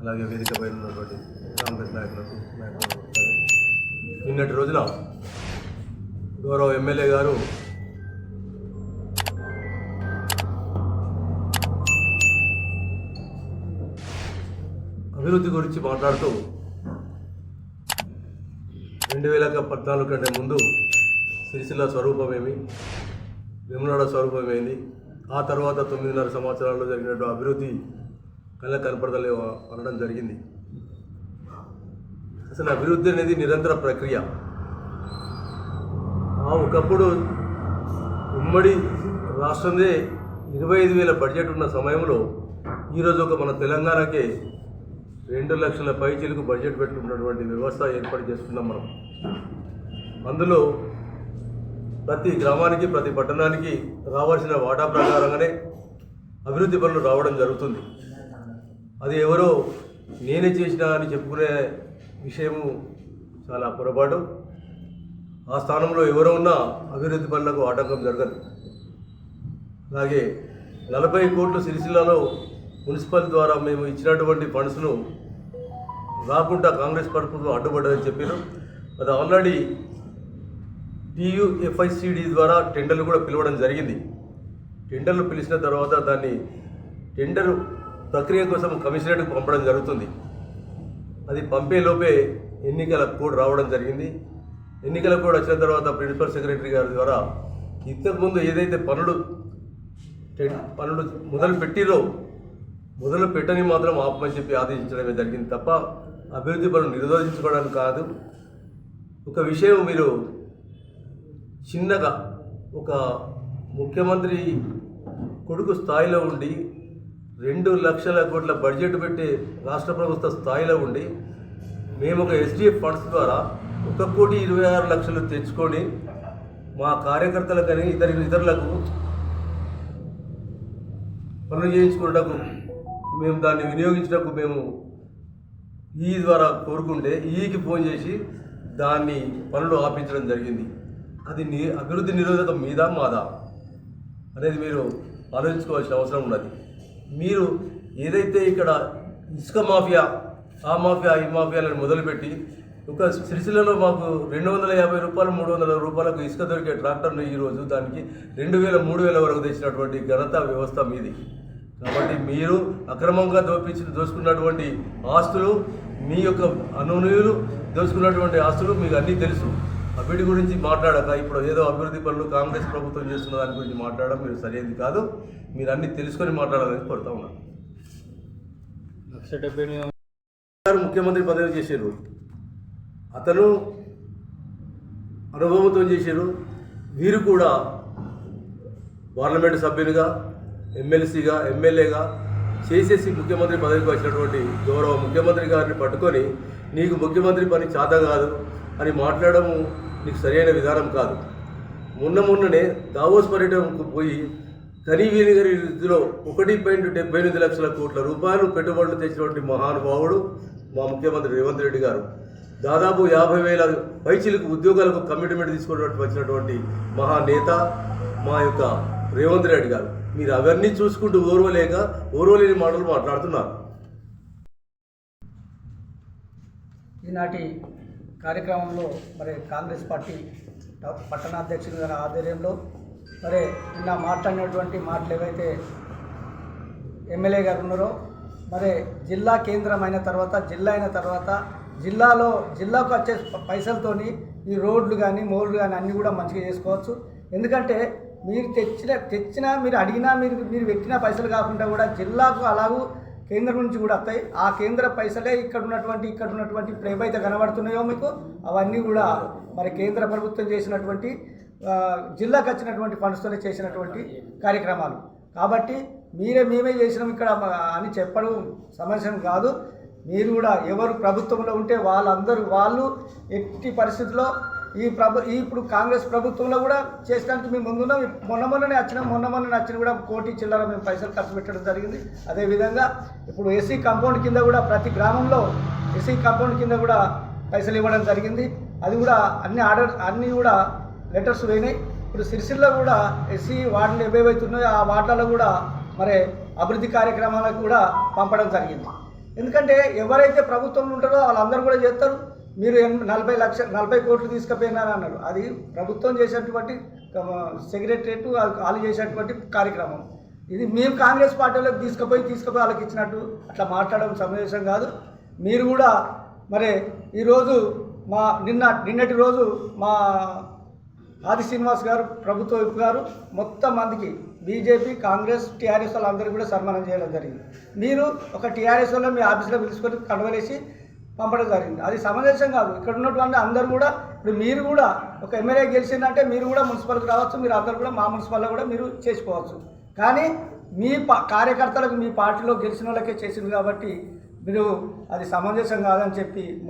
అలాగే వేదిక పైన ఉన్నటువంటి కాంగ్రెస్ నాయకులకు నిన్నటి రోజున గౌరవ ఎమ్మెల్యే గారు అభివృద్ధి గురించి మాట్లాడుతూ రెండు వేల పద్నాలుగు కంటే ముందు సిరిసిల్ల స్వరూపమేమి వెమునాడ స్వరూపమేంది ఆ తర్వాత తొమ్మిదిన్నర సంవత్సరాల్లో జరిగినట్టు అభివృద్ధి కళ్ళ కనపడతలే అనడం జరిగింది. అసలు అభివృద్ధి అనేది నిరంతర ప్రక్రియ. ఆ ఒకప్పుడు ఉమ్మడి రాష్ట్రందే ఇరవై ఐదు వేల బడ్జెట్ ఉన్న సమయంలో ఈరోజు ఒక మన తెలంగాణకే రెండు లక్షల పైచీలకు బడ్జెట్ పెట్టుకున్నటువంటి వ్యవస్థ ఏర్పాటు చేస్తున్నాం మనం. అందులో ప్రతి గ్రామానికి ప్రతి పట్టణానికి రావాల్సిన వాటా ప్రకారంగానే అభివృద్ధి పనులు రావడం జరుగుతుంది. అది ఎవరో నేనే చేసిన అని చెప్పుకునే విషయము చాలా పొరపాటు. ఆ స్థానంలో ఎవరో ఉన్నా అభివృద్ధి పనులకు ఆటంకం జరగదు. అలాగే నలభై కోట్లు సిరిసిల్లలో మున్సిపల్ ద్వారా మేము ఇచ్చినటువంటి ఫండ్స్ను రాకుండా కాంగ్రెస్ ప్రభుత్వం అడ్డుపడ్డదని చెప్పారు అది ఆల్రెడీ టీయుఎఫ్ఐసిడి ద్వారా టెండర్లు కూడా పిలవడం జరిగింది. టెండర్లు పిలిచిన తర్వాత దాన్ని టెండర్ ప్రక్రియ కోసం కమిషనరేట్కు పంపడం జరుగుతుంది. అది పంపేలోపే ఎన్నికల కోడ్ రావడం జరిగింది. ఎన్నికల కోడ్ వచ్చిన తర్వాత ప్రిన్సిపల్ సెక్రటరీ గారి ద్వారా ఇంతకుముందు ఏదైతే పనులు పనులు మొదలు పెట్టిరో మొదలు పెట్టని మాత్రం ఆపమని చెప్పి ఆదేశించడమే జరిగింది తప్ప అభివృద్ధి పనులు నిరోధించుకోవడానికి కాదు. ఒక విషయం మీరు చిన్నగా ఒక ముఖ్యమంత్రి కొడుకు స్థాయిలో ఉండి రెండు లక్షల కోట్ల బడ్జెట్ పెట్టి రాష్ట్ర ప్రభుత్వ స్థాయిలో ఉండి మేము ఒక ఎస్డిఎఫ్ ఫండ్స్ ద్వారా ఒక కోటి ఇరవై ఆరు లక్షలు తెచ్చుకొని మా కార్యకర్తలకు కానీ ఇతర ఇతరులకు పనులు చేయించుకున్నటకు మేము దాన్ని వినియోగించటకు మేము ఈ ద్వారా కోరుకుంటే ఈకి ఫోన్ చేసి దాన్ని పనులు ఆపించడం జరిగింది. అది ని అభివృద్ధి నిరోధకం మీద మాదా అనేది మీరు ఆలోచించుకోవాల్సిన అవసరం ఉన్నది. మీరు ఏదైతే ఇక్కడ ఇసుక మాఫియా ఆ మాఫియా ఈ మాఫియాలను మొదలుపెట్టి ఒక సిరిసిల్లలో మాకు రెండు వందల యాభై రూపాయలు మూడు వందల రూపాయలకు ఇసుక దొరికే ట్రాక్టర్ను ఈరోజు దానికి రెండు వేల మూడు వేల వరకు తెచ్చినటువంటి ఘనత వ్యవస్థ మీది. కాబట్టి మీరు అక్రమంగా దోపించి దోచుకున్నటువంటి ఆస్తులు మీ యొక్క అనునీయులు దోచుకున్నటువంటి ఆస్తులు మీకు అన్నీ తెలుసు. అభివృద్ధి గురించి మాట్లాడక ఇప్పుడు ఏదో అభివృద్ధి పనులు కాంగ్రెస్ ప్రభుత్వం చేస్తున్న దాని గురించి మాట్లాడడం మీరు సరైనది కాదు. మీరు అన్నీ తెలుసుకొని మాట్లాడాలని కోరుతా ఉన్నాను. లక్ష గారు ముఖ్యమంత్రి పదవి చేశారు. అతను అనుభవంతో చేశారు. వీరు కూడా పార్లమెంట్ సభ్యునిగా ఎమ్మెల్సీగా ఎమ్మెల్యేగా చేసేసి ముఖ్యమంత్రి పదవికి వచ్చినటువంటి గౌరవ ముఖ్యమంత్రి గారిని పట్టుకొని నీకు ముఖ్యమంత్రి పని చేత కాదు అని మాట్లాడడం నీకు సరైన విధానం కాదు. మొన్న మొన్ననే దావోస్ పర్యటనకు పోయి కనీవీని గారి రీతిలో ఒకటి పాయింట్ డెబ్బై ఎనిమిది లక్షల కోట్ల రూపాయలు పెట్టుబడులు తెచ్చినటువంటి మహానుభావుడు మా ముఖ్యమంత్రి రేవంత్ రెడ్డి గారు. దాదాపు యాభై వేల పైచిలకు ఉద్యోగాలకు కమిట్మెంట్ తీసుకున్నటువంటి వచ్చినటువంటి మహానేత మా యొక్క రేవంత్ రెడ్డి గారు. మీరు అవన్నీ చూసుకుంటూ ఓర్వలేక ఓర్వలేని మాటలు మాట్లాడుతున్నారు. ఈనాటి కార్యక్రమంలో మరి కాంగ్రెస్ పార్టీ పట్టణాధ్యక్షుడు గారి ఆధ్వర్యంలో మరి నిన్న మాట్లాడినటువంటి మాటలు ఏవైతే ఎమ్మెల్యే గారు ఉన్నారో మరి జిల్లా కేంద్రం అయిన తర్వాత జిల్లా అయిన తర్వాత జిల్లాలో జిల్లాకు వచ్చే పైసలతోని ఈ రోడ్లు కానీ మోళ్ళు కానీ అన్నీ కూడా మంచిగా చేసుకోవచ్చు. ఎందుకంటే మీరు తెచ్చిన తెచ్చినా మీరు అడిగినా మీరు మీరు పెట్టిన పైసలు కాకుండా కూడా జిల్లాకు అలాగూ కేంద్రం నుంచి కూడా వస్తాయి. ఆ కేంద్ర పైసలే ఇక్కడ ఉన్నటువంటి ఇక్కడ ఉన్నటువంటి ఇప్పుడు ఏవైతే కనబడుతున్నాయో మీకు? అవన్నీ కూడా మరి కేంద్ర ప్రభుత్వం చేసినటువంటి జిల్లాకు వచ్చినటువంటి ఫండ్స్తోనే చేసినటువంటి కార్యక్రమాలు. కాబట్టి మీరే మేమే చేసినాం ఇక్కడ అని చెప్పడం సమస్య కాదు. మీరు కూడా ఎవరు ప్రభుత్వంలో ఉంటే వాళ్ళందరూ వాళ్ళు ఎట్టి పరిస్థితుల్లో ఈ ప్రభు ఈ ఇప్పుడు కాంగ్రెస్ ప్రభుత్వంలో కూడా చేసడానికి మేము ముందున్నాం. మొన్న మొన్ననే వచ్చినాం. మొన్న మొన్న వచ్చిన కూడా కోటి చిల్లర మేము పైసలు ఖర్చు పెట్టడం జరిగింది. అదేవిధంగా ఇప్పుడు ఎస్సీ కాంపౌండ్ కింద కూడా ప్రతి గ్రామంలో ఎస్సీ కాంపౌండ్ కింద కూడా పైసలు ఇవ్వడం జరిగింది. అది కూడా అన్ని ఆర్డర్ అన్నీ కూడా లెటర్స్ పోయినాయి. ఇప్పుడు సిరిసిల్ల కూడా ఎస్సీ వార్డులు ఏవేవైతే ఉన్నాయో ఆ వార్డులలో కూడా మరి అభివృద్ధి కార్యక్రమాలకు కూడా పంపడం జరిగింది. ఎందుకంటే ఎవరైతే ప్రభుత్వంలో ఉంటారో వాళ్ళందరూ కూడా చేస్తారు. మీరు నలభై లక్ష నలభై కోట్లు తీసుకుపోయినారు అన్నారు అది ప్రభుత్వం చేసినటువంటి సెక్రటరేట్ వాళ్ళు చేసినటువంటి కార్యక్రమం. ఇది మేము కాంగ్రెస్ పార్టీలోకి తీసుకుపోయి తీసుకుపోయి వాళ్ళకి ఇచ్చినట్టు అట్లా మాట్లాడడం సమావేశం కాదు. మీరు కూడా మరి ఈరోజు మా నిన్న నిన్నటి రోజు మా ఆది శ్రీనివాస్ గారు ప్రభుత్వ విప్ గారు మొత్తం మందికి బీజేపీ కాంగ్రెస్ టీఆర్ఎస్ వాళ్ళందరికీ కూడా సన్మానం చేయడం జరిగింది. మీరు ఒక టీఆర్ఎస్ వల్ల మీ ఆఫీస్లో పిలుచుకొని కండవలేసి పంపడం జరిగింది. అది సమంజసం కాదు. ఇక్కడ ఉన్నటువంటి అందరూ కూడా ఇప్పుడు మీరు కూడా ఒక ఎమ్మెల్యే గెలిచిందంటే మీరు కూడా మున్సిపల్కి రావచ్చు మీరు అందరు కూడా మా మున్సిపల్లో కూడా మీరు చేసుకోవచ్చు. కానీ మీ పా- కార్యకర్తలకు మీ పార్టీలో గెలిచిన వాళ్ళకే చేసింది కాబట్టి మీరు అది సమంజసం కాదని చెప్పి